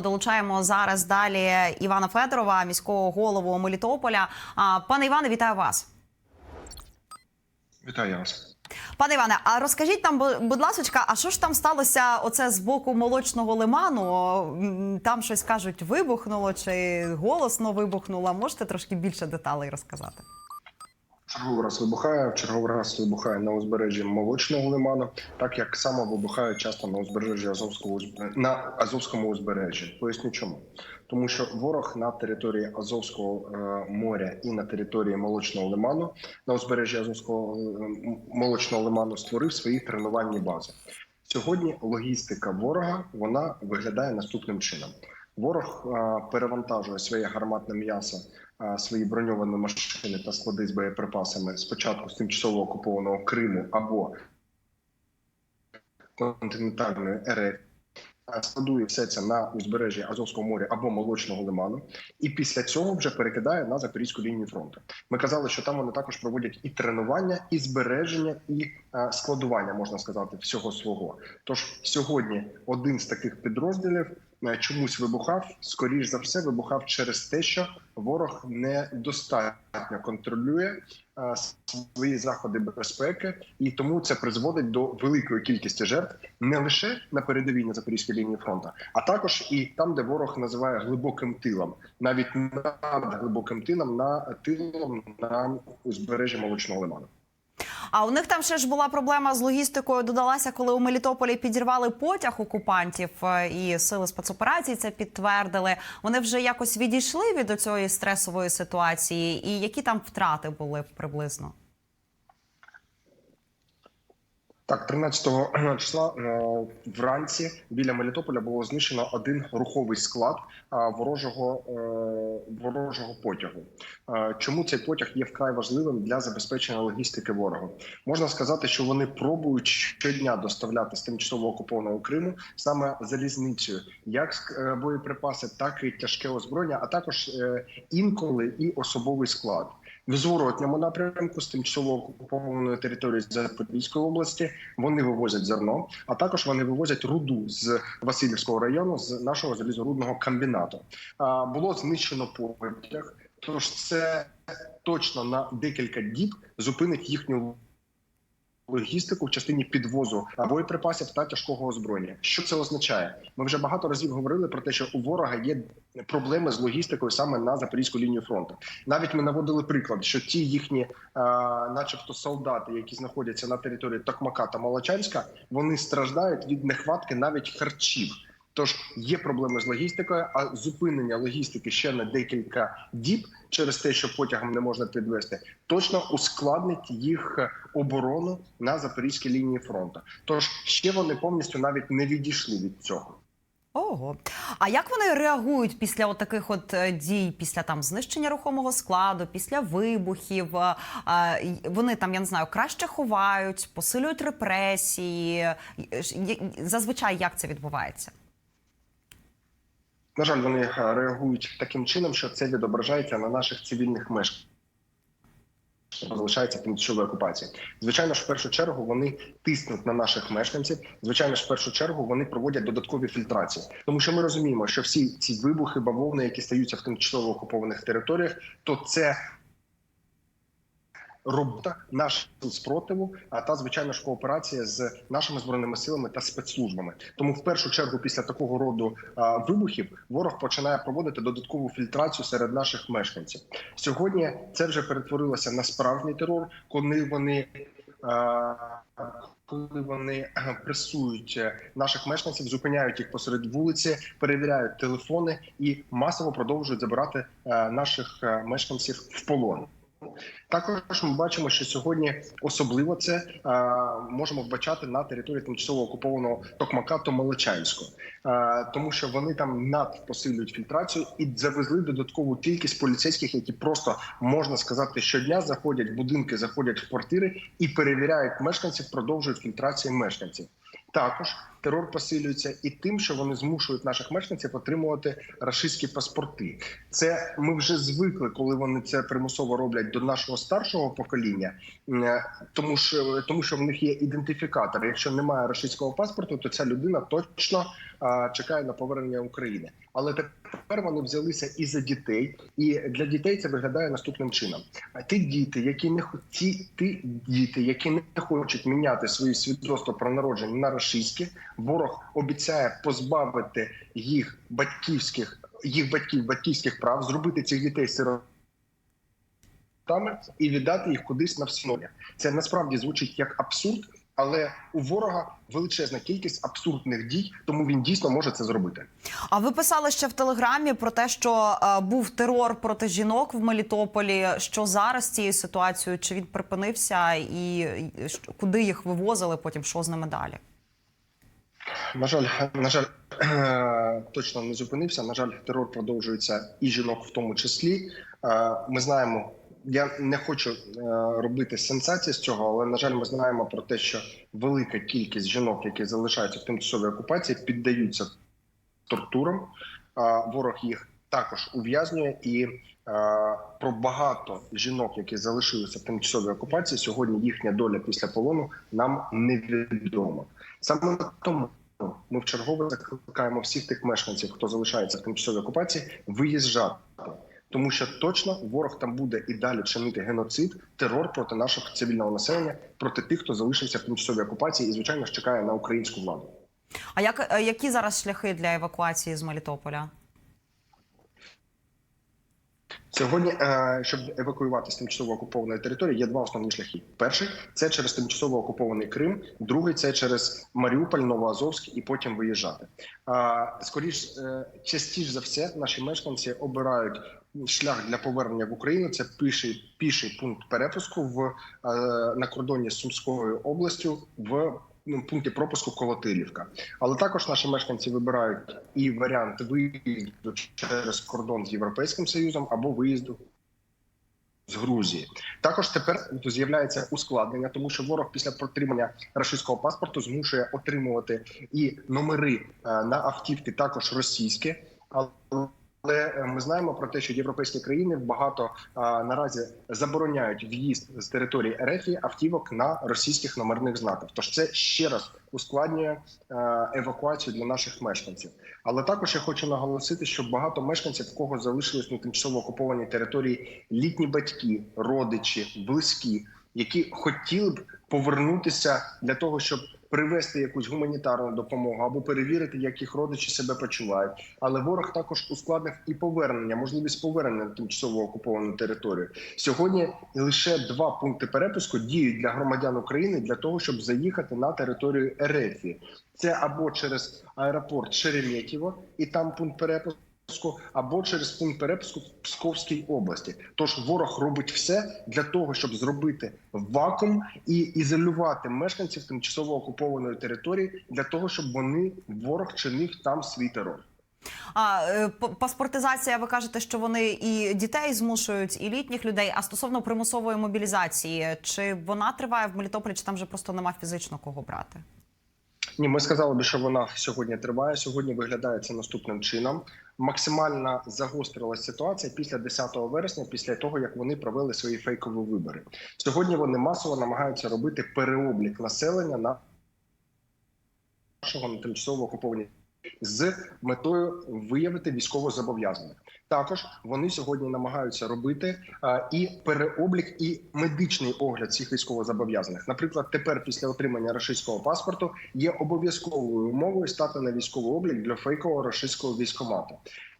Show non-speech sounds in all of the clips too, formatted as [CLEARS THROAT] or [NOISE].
Долучаємо зараз далі Івана Федорова, міського голову Мелітополя. Пане Іване, вітаю вас. Вітаю вас. Пане Іване, а розкажіть нам, бу- будь ласка, а що ж там сталося? Оце з боку молочного лиману? Там щось кажуть, вибухнуло чи голосно вибухнуло. Можете трошки більше деталей розказати? Черговий раз вибухає, в черговий раз вибухає на узбережжі молочного лиману, так як само вибухає часто на узбережжі Азовського на Азовському узбережжі. Поясню чому. Тому що ворог на території Азовського е, моря і на території молочного лиману на узбережжі Азовського е, молочного лиману створив свої тренувальні бази. Сьогодні логістика ворога вона виглядає наступним чином: ворог е, перевантажує своє гарматне м'ясо, е, свої броньовані машини та склади з боєприпасами спочатку з тимчасово окупованого Криму або континентальної РФ. е, Складує все це на узбережжі Азовського моря або молочного лиману, і після цього вже перекидає на запорізьку лінію фронту. Ми казали, що там вони також проводять і тренування, і збереження, і складування, можна сказати, всього свого. Тож сьогодні один з таких підрозділів чомусь вибухав. Скоріш за все, вибухав через те, що ворог недостатньо контролює е, свої заходи безпеки, і тому це призводить до великої кількості жертв не лише на передовій на запорізькій лінії фронту, а також і там, де ворог називає глибоким тилом, навіть над глибоким тилом на тилом на узбережжі молочного лиману. А у них там ще ж була проблема з логістикою. Додалася, коли у Мелітополі підірвали потяг окупантів, е, і сили спецоперацій це підтвердили. Вони вже якось відійшли від цієї стресової ситуації, і які там втрати були приблизно? Так, 13 числа е, вранці біля Мелітополя було знищено один руховий склад е, ворожого е, ворожого потягу. Е, Чому цей потяг є вкрай важливим для забезпечення логістики ворогу? Можна сказати, що вони пробують щодня доставляти з тимчасово окупованого Криму саме залізницею, як е, боєприпаси, так і тяжке озброєння, а також е, інколи і особовий склад. В зворотньому напрямку з тимчасово окупованої території Запорізької області вони вивозять зерно, а також вони вивозять руду з Васильівського району з нашого залізорудного комбінату. Було знищено потяг, тож це точно на декілька діб зупинить їхню. Логістику в частині підвозу боєприпасів та тяжкого озброєння. Що це означає? Ми вже багато разів говорили про те, що у ворога є проблеми з логістикою саме на запорізьку лінію фронту. Навіть ми наводили приклад, що ті їхні, е, начебто, солдати, які знаходяться на території Токмака та Молочанська, вони страждають від нехватки навіть харчів. Тож є проблеми з логістикою, а зупинення логістики ще на декілька діб через те, що потягом не можна підвести, точно ускладнить їх оборону на запорізькій лінії фронту. Тож ще вони повністю навіть не відійшли від цього. Ого. А як вони реагують після таких от е, дій, після там знищення рухомого складу, після вибухів? Е, е, Вони там, я не знаю, краще ховають, посилюють репресії. Зазвичай як це відбувається? На жаль, вони е, реагують таким чином, що це відображається на наших цивільних мешканцях. Залишається тимчасової окупації. Звичайно ж, в першу чергу вони тиснуть на наших мешканців. Звичайно ж, в першу чергу вони проводять додаткові фільтрації, тому що ми розуміємо, що всі ці вибухи, бавовни, які стаються в тимчасово окупованих територіях, то це робота нашого спротиву, а та звичайно ж кооперація з нашими збройними силами та спецслужбами. Тому в першу чергу, після такого роду а, вибухів, ворог починає проводити додаткову фільтрацію серед наших мешканців. Сьогодні це вже перетворилося на справжній терор, коли вони. а, Коли вони пресують е, наших мешканців, зупиняють їх посеред вулиці, перевіряють телефони і масово продовжують забирати е, наших е, мешканців в полон. Також ми бачимо, що сьогодні особливо це е, можемо вбачати на території тимчасово окупованого Токмака та Молочанського, е, тому що вони там надпосилюють фільтрацію і завезли додаткову кількість поліцейських, які просто можна сказати щодня заходять в будинки, заходять в квартири і перевіряють мешканців, продовжують фільтрацію мешканців. Також терор посилюється і тим, що вони змушують наших мешканців отримувати рашистські паспорти. Це ми вже звикли, коли вони це примусово роблять до нашого старшого покоління, Е, тому що тому, що в них є ідентифікатор. Якщо немає рашистського паспорту, то ця людина точно а, чекає на повернення України. Але тепер вони взялися і за дітей, і для дітей це виглядає наступним чином: А ті діти, які не ті, ті діти, які не хочуть міняти свої свідоцтва про народження на рашистські, ворог обіцяє позбавити їх батьківських їх батьків батьківських прав, зробити цих дітей сиротами і віддати їх кудись на всиновлення. Це насправді звучить як абсурд, але у ворога величезна кількість абсурдних дій, тому він дійсно може це зробити. А ви писали ще в телеграмі про те, що е, був терор проти жінок в Мелітополі. Що зараз з цією ситуацією? Чи він припинився, і куди їх вивозили? Потім що з ними далі? На жаль, на жаль, [CLEARS THROAT] точно не зупинився. На жаль, терор продовжується і жінок в тому числі. Е, Ми знаємо. Я не хочу е, робити сенсації з цього, але на жаль, ми знаємо про те, що велика кількість жінок, які залишаються в тимчасовій окупації, піддаються тортурам. Е, Ворог їх також ув'язнює, і про багато жінок, які залишилися в тимчасовій окупації, сьогодні їхня доля після полону нам невідома. Саме тому ми в чергове закликаємо всіх тих мешканців, хто залишається в тимчасовій окупації, виїжджати. Тому що точно ворог там буде і далі чинити геноцид, терор проти нашого цивільного населення, проти тих, хто залишився в тимчасовій окупації, і звичайно ж чекає на українську владу. А як е, які зараз шляхи для евакуації з Мелітополя? Сьогодні, е, щоб евакуювати з тимчасово окупованої території, є два основні шляхи. Перший це через тимчасово окупований Крим, другий це через Маріуполь, Новоазовськ і потім виїжджати. Е, частіше за все, наші мешканці обирають шлях для повернення в Україну. Це піший піший пункт перепуску в е, на кордоні з Сумською областю в пункті пропуску Колотилівка. Але також наші мешканці вибирають і варіант виїзду через кордон з Європейським Союзом або виїзду з Грузії. Також тепер з'являється ускладнення, тому що ворог після отримання рашистського паспорту змушує отримувати і номери е, на автівки, також російські. Але е, ми знаємо про те, що європейські країни багато а, наразі забороняють в'їзд з території РФ автівок на російських номерних знаках. Тож це ще раз ускладнює е, евакуацію для наших мешканців. Але також я хочу наголосити, що багато мешканців, в кого залишились на тимчасово окупованій території літні батьки, родичі, близькі, які хотіли б повернутися для того, щоб привезти якусь гуманітарну допомогу або перевірити, як їх родичі себе почувають. Але ворог також ускладнив і повернення, можливість повернення на тимчасово окуповану територію. Сьогодні лише два пункти перепуску діють для громадян України для того, щоб заїхати на територію РФ. Це або через аеропорт Шереметьєво, і там пункт перепуску. Або через пункт перепуску в Псковській області, тож ворог робить все для того, щоб зробити вакуум і ізолювати мешканців тимчасово окупованої території для того, щоб вони ворог чинив там свій терор. А е, паспортизація, ви кажете, що вони і дітей змушують, і літніх людей. А стосовно примусової мобілізації, чи вона триває в Мелітополі, чи там вже просто нема фізично кого брати? Ні, ми сказали би, що вона сьогодні триває. Сьогодні виглядає це наступним чином. Максимально загострилася ситуація після 10 вересня, після того як вони провели свої фейкові вибори. Сьогодні вони масово намагаються робити переоблік населення на нашого на тимчасово окуповані з метою виявити військовозобов'язаних. Також вони сьогодні намагаються робити а, і переоблік, і медичний огляд цих військовозобов'язаних. Наприклад, тепер після отримання рашистського паспорту є обов'язковою умовою стати на військовий облік для фейкового рашистського військомату.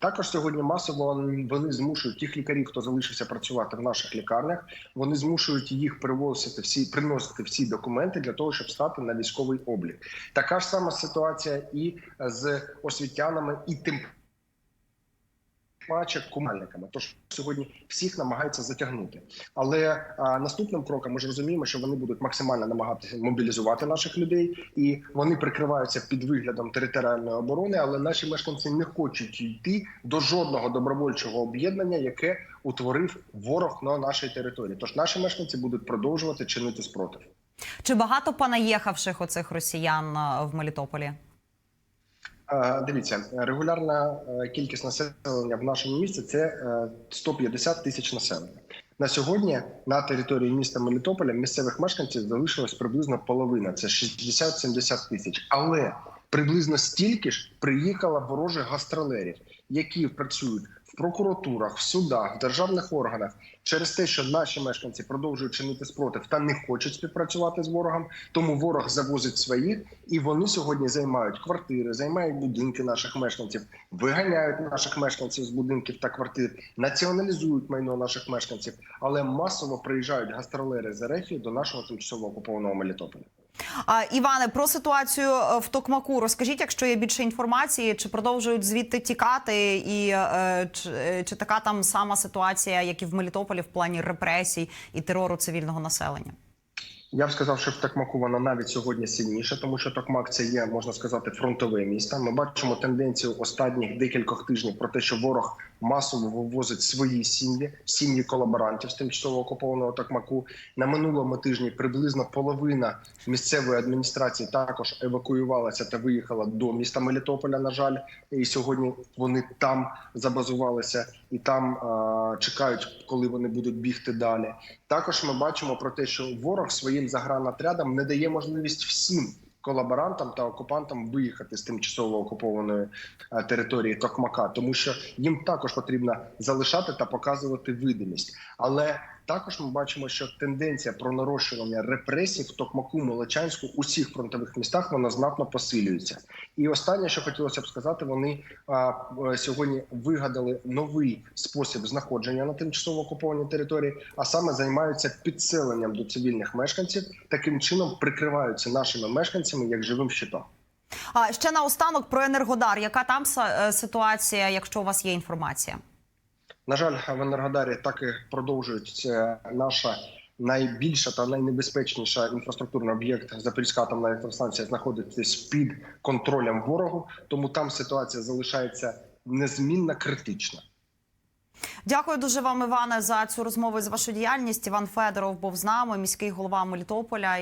Також сьогодні масово вони змушують тих лікарів, хто залишився працювати в наших лікарнях. Вони змушують їх привозити всі приносити всі документи для того, щоб стати на військовий облік. Така ж сама ситуація і з освітянами, і тим паче комунальниками. Тож сьогодні всіх намагаються затягнути. Але а, наступним кроком ми ж розуміємо, що вони будуть максимально намагатися мобілізувати наших людей, і вони прикриваються під виглядом територіальної оборони. Але наші мешканці не хочуть йти до жодного добровольчого об'єднання, яке утворив ворог на нашій території. Тож наші мешканці будуть продовжувати чинити спротив. Чи багато понаїхавших оцих росіян е, в Мелітополі? Е, Дивіться, регулярна е, кількість населення в нашому місті це е, 150 тисяч населення. На сьогодні на території міста Мелітополя місцевих мешканців залишилось приблизно половина, це 60-70 тисяч. Але приблизно стільки ж приїхало ворожих гастролерів, які працюють в прокуратурах, в судах, в державних органах через те, що наші мешканці продовжують чинити спротив та не хочуть співпрацювати з ворогом. Тому ворог завозить своїх, і вони сьогодні займають квартири, займають будинки наших мешканців, виганяють наших мешканців з будинків та квартир, націоналізують майно наших мешканців, але масово приїжджають гастролери з РФ до нашого тимчасово окупованого Мелітополя. Іване, про ситуацію е, в Токмаку розкажіть, якщо є більше інформації, чи продовжують звідти тікати, і е, чи, е, чи така там сама ситуація, як і в Мелітополі, в плані репресій і терору цивільного населення? Я б сказав, що в Токмаку вона навіть сьогодні сильніша, тому що Токмак це є, можна сказати, фронтове місто. Ми бачимо тенденцію останніх декількох тижнів про те, що ворог масово вивозить свої сім'ї, сім'ї колаборантів з тимчасово окупованого Токмаку. На минулому тижні приблизно половина місцевої адміністрації також евакуювалася та виїхала до міста Мелітополя. На жаль, і сьогодні вони там забазувалися і там е- чекають, коли вони будуть бігти далі. Також ми бачимо про те, що ворог своїм загранотрядам не дає можливість всім колаборантам та окупантам виїхати з тимчасово окупованої е, території Токмака, тому що їм також потрібно залишати та показувати видимість. Але також ми бачимо, що тенденція про нарощування репресій в Токмаку, Молочанську, усіх фронтових містах вона знатно посилюється. І останнє, що хотілося б сказати, вони а, сьогодні вигадали новий спосіб знаходження на тимчасово окупованій території, а саме займаються підселенням до цивільних мешканців. Таким чином прикриваються нашими мешканцями як живим щитом. А ще наостанок про Енергодар. Яка там е, ситуація, якщо у вас є інформація? На жаль, в Енергодарі так і продовжується наша найбільша та найнебезпечніша інфраструктурний об'єкт Запорізька атомна електростанція знаходитись під контролем ворогу, тому там ситуація залишається незмінна критична. Дякую дуже вам, Іване, за цю розмову і за вашу діяльність. Іван Федоров був з нами, міський голова Мелітополя.